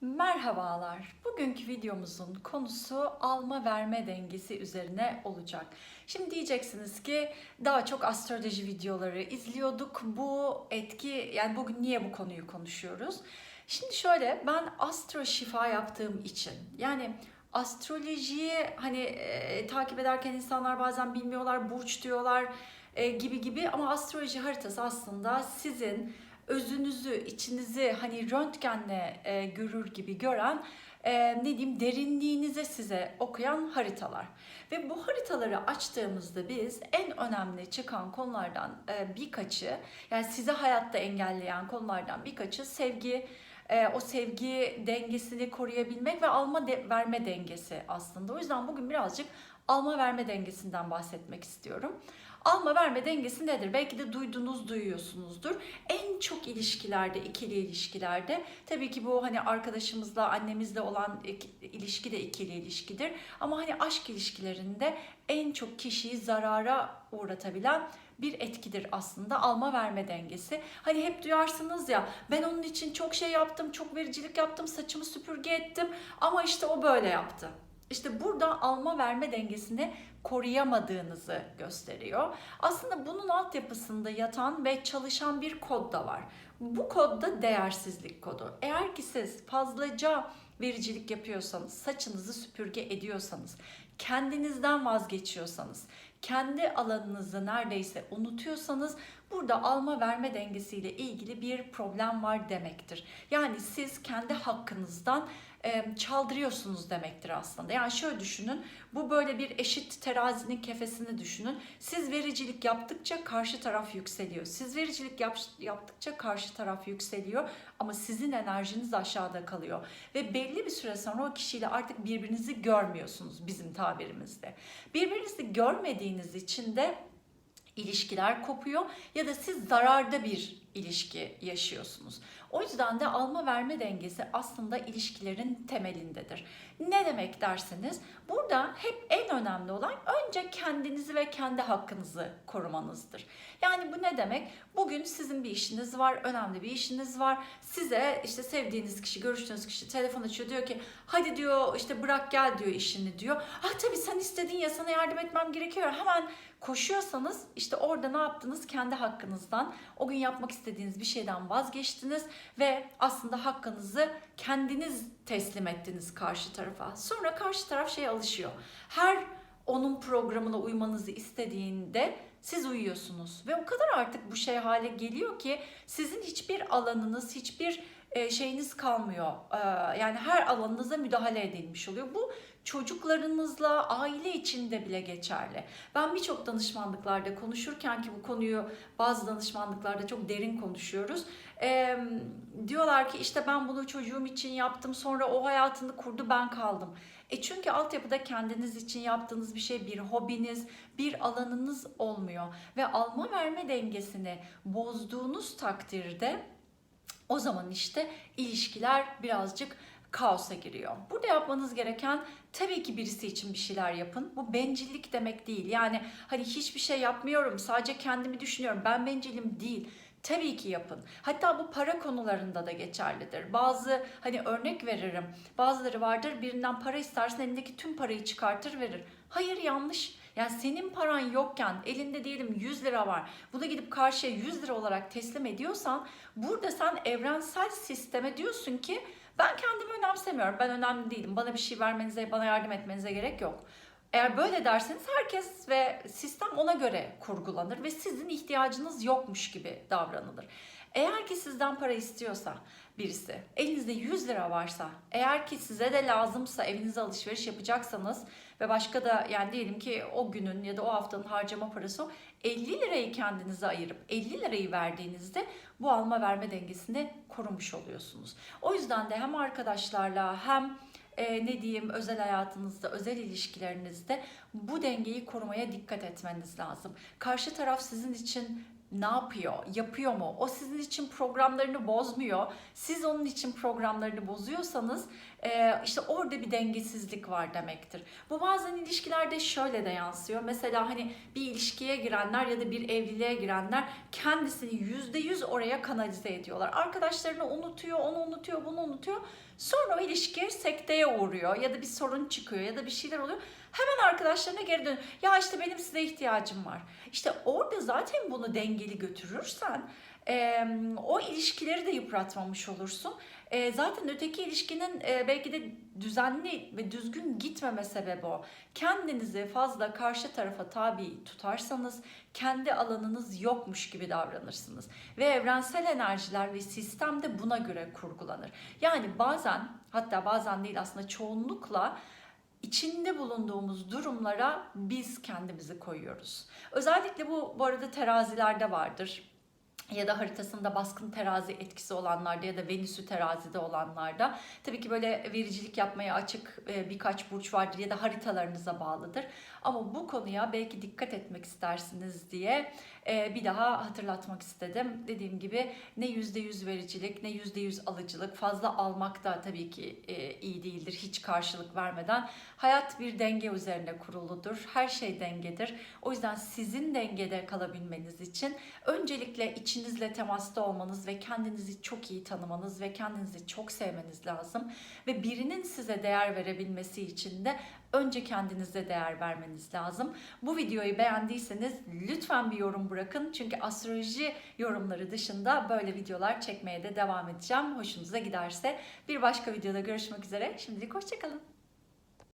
Merhabalar. Bugünkü videomuzun konusu alma verme dengesi üzerine olacak. Şimdi diyeceksiniz ki daha çok astroloji videoları izliyorduk. Bu etki yani bugün niye bu konuyu konuşuyoruz? Şimdi şöyle ben astro şifa yaptığım için yani astrolojiyi hani e, takip ederken insanlar bazen bilmiyorlar, burç diyorlar e, gibi gibi ama astroloji haritası aslında sizin özünüzü, içinizi hani röntgenle e, görür gibi gören e, ne diyeyim derinliğinize size okuyan haritalar. Ve bu haritaları açtığımızda biz en önemli çıkan konulardan e, birkaçı yani size hayatta engelleyen konulardan birkaçı sevgi, e, o sevgi dengesini koruyabilmek ve alma de, verme dengesi aslında. O yüzden bugün birazcık alma verme dengesinden bahsetmek istiyorum. Alma verme dengesi nedir? Belki de duydunuz, duyuyorsunuzdur. En çok ilişkilerde, ikili ilişkilerde tabii ki bu hani arkadaşımızla, annemizle olan ilişki de ikili ilişkidir. Ama hani aşk ilişkilerinde en çok kişiyi zarara uğratabilen bir etkidir aslında alma verme dengesi. Hani hep duyarsınız ya ben onun için çok şey yaptım, çok vericilik yaptım, saçımı süpürge ettim ama işte o böyle yaptı. İşte burada alma verme dengesini koruyamadığınızı gösteriyor. Aslında bunun altyapısında yatan ve çalışan bir kod da var. Bu kod da değersizlik kodu. Eğer ki siz fazlaca vericilik yapıyorsanız, saçınızı süpürge ediyorsanız, kendinizden vazgeçiyorsanız, kendi alanınızı neredeyse unutuyorsanız burada alma verme dengesiyle ilgili bir problem var demektir. Yani siz kendi hakkınızdan çaldırıyorsunuz demektir aslında. Yani şöyle düşünün, bu böyle bir eşit terazinin kefesini düşünün. Siz vericilik yaptıkça karşı taraf yükseliyor. Siz vericilik yap, yaptıkça karşı taraf yükseliyor ama sizin enerjiniz aşağıda kalıyor. Ve belli bir süre sonra o kişiyle artık birbirinizi görmüyorsunuz bizim tabirimizde. Birbirinizi görmediğiniz için de ilişkiler kopuyor ya da siz zararda bir ilişki yaşıyorsunuz. O yüzden de alma verme dengesi aslında ilişkilerin temelindedir. Ne demek derseniz burada hep en önemli olan önce kendinizi ve kendi hakkınızı korumanızdır. Yani bu ne demek? Bugün sizin bir işiniz var, önemli bir işiniz var. Size işte sevdiğiniz kişi, görüştüğünüz kişi telefon açıyor diyor ki hadi diyor işte bırak gel diyor işini diyor. Ah tabii sen istedin ya sana yardım etmem gerekiyor. Hemen koşuyorsanız işte orada ne yaptınız? Kendi hakkınızdan o gün yapmak istediğiniz bir şeyden vazgeçtiniz ve aslında hakkınızı kendiniz teslim ettiniz karşı tarafa. Sonra karşı taraf şeye alışıyor. Her onun programına uymanızı istediğinde siz uyuyorsunuz ve o kadar artık bu şey hale geliyor ki sizin hiçbir alanınız, hiçbir e, şeyiniz kalmıyor. E, yani her alanınıza müdahale edilmiş oluyor. Bu çocuklarınızla, aile içinde bile geçerli. Ben birçok danışmanlıklarda konuşurken ki bu konuyu bazı danışmanlıklarda çok derin konuşuyoruz. E, diyorlar ki işte ben bunu çocuğum için yaptım sonra o hayatını kurdu ben kaldım. E çünkü altyapıda kendiniz için yaptığınız bir şey, bir hobiniz, bir alanınız olmuyor. Ve alma verme dengesini bozduğunuz takdirde o zaman işte ilişkiler birazcık kaosa giriyor. Burada yapmanız gereken tabii ki birisi için bir şeyler yapın. Bu bencillik demek değil. Yani hani hiçbir şey yapmıyorum, sadece kendimi düşünüyorum. Ben bencilim değil. Tabii ki yapın. Hatta bu para konularında da geçerlidir. Bazı hani örnek veririm. Bazıları vardır birinden para istersin elindeki tüm parayı çıkartır verir. Hayır yanlış. Yani senin paran yokken elinde diyelim 100 lira var. Bunu gidip karşıya 100 lira olarak teslim ediyorsan burada sen evrensel sisteme diyorsun ki ben kendimi önemsemiyorum. Ben önemli değilim. Bana bir şey vermenize, bana yardım etmenize gerek yok. Eğer böyle derseniz herkes ve sistem ona göre kurgulanır ve sizin ihtiyacınız yokmuş gibi davranılır. Eğer ki sizden para istiyorsa birisi, elinizde 100 lira varsa, eğer ki size de lazımsa evinize alışveriş yapacaksanız ve başka da yani diyelim ki o günün ya da o haftanın harcama parası o 50 lirayı kendinize ayırıp 50 lirayı verdiğinizde bu alma verme dengesini korumuş oluyorsunuz. O yüzden de hem arkadaşlarla hem e, ne diyeyim özel hayatınızda, özel ilişkilerinizde bu dengeyi korumaya dikkat etmeniz lazım. Karşı taraf sizin için ne yapıyor, yapıyor mu? O sizin için programlarını bozmuyor. Siz onun için programlarını bozuyorsanız e, işte orada bir dengesizlik var demektir. Bu bazen ilişkilerde şöyle de yansıyor. Mesela hani bir ilişkiye girenler ya da bir evliliğe girenler kendisini yüzde yüz oraya kanalize ediyorlar. Arkadaşlarını unutuyor, onu unutuyor, bunu unutuyor. Sonra o ilişki sekteye uğruyor ya da bir sorun çıkıyor ya da bir şeyler oluyor. Hemen arkadaşlarına geri dön. Ya işte benim size ihtiyacım var. İşte orada zaten bunu dengeli götürürsen e, o ilişkileri de yıpratmamış olursun. E, zaten öteki ilişkinin e, belki de düzenli ve düzgün gitmeme sebebi o. Kendinizi fazla karşı tarafa tabi tutarsanız kendi alanınız yokmuş gibi davranırsınız. Ve evrensel enerjiler ve sistem de buna göre kurgulanır. Yani bazen hatta bazen değil aslında çoğunlukla içinde bulunduğumuz durumlara biz kendimizi koyuyoruz. Özellikle bu bu arada terazilerde vardır ya da haritasında baskın terazi etkisi olanlarda ya da Venüs'ü terazide olanlarda tabii ki böyle vericilik yapmaya açık e, birkaç burç vardır ya da haritalarınıza bağlıdır. Ama bu konuya belki dikkat etmek istersiniz diye e, bir daha hatırlatmak istedim. Dediğim gibi ne yüzde yüz vericilik ne yüzde yüz alıcılık fazla almak da tabii ki e, iyi değildir hiç karşılık vermeden. Hayat bir denge üzerine kuruludur. Her şey dengedir. O yüzden sizin dengede kalabilmeniz için öncelikle içinizle temasta olmanız ve kendinizi çok iyi tanımanız ve kendinizi çok sevmeniz lazım. Ve birinin size değer verebilmesi için de önce kendinize değer vermeniz lazım. Bu videoyu beğendiyseniz lütfen bir yorum bırakın. Çünkü astroloji yorumları dışında böyle videolar çekmeye de devam edeceğim. Hoşunuza giderse bir başka videoda görüşmek üzere. Şimdilik hoşçakalın.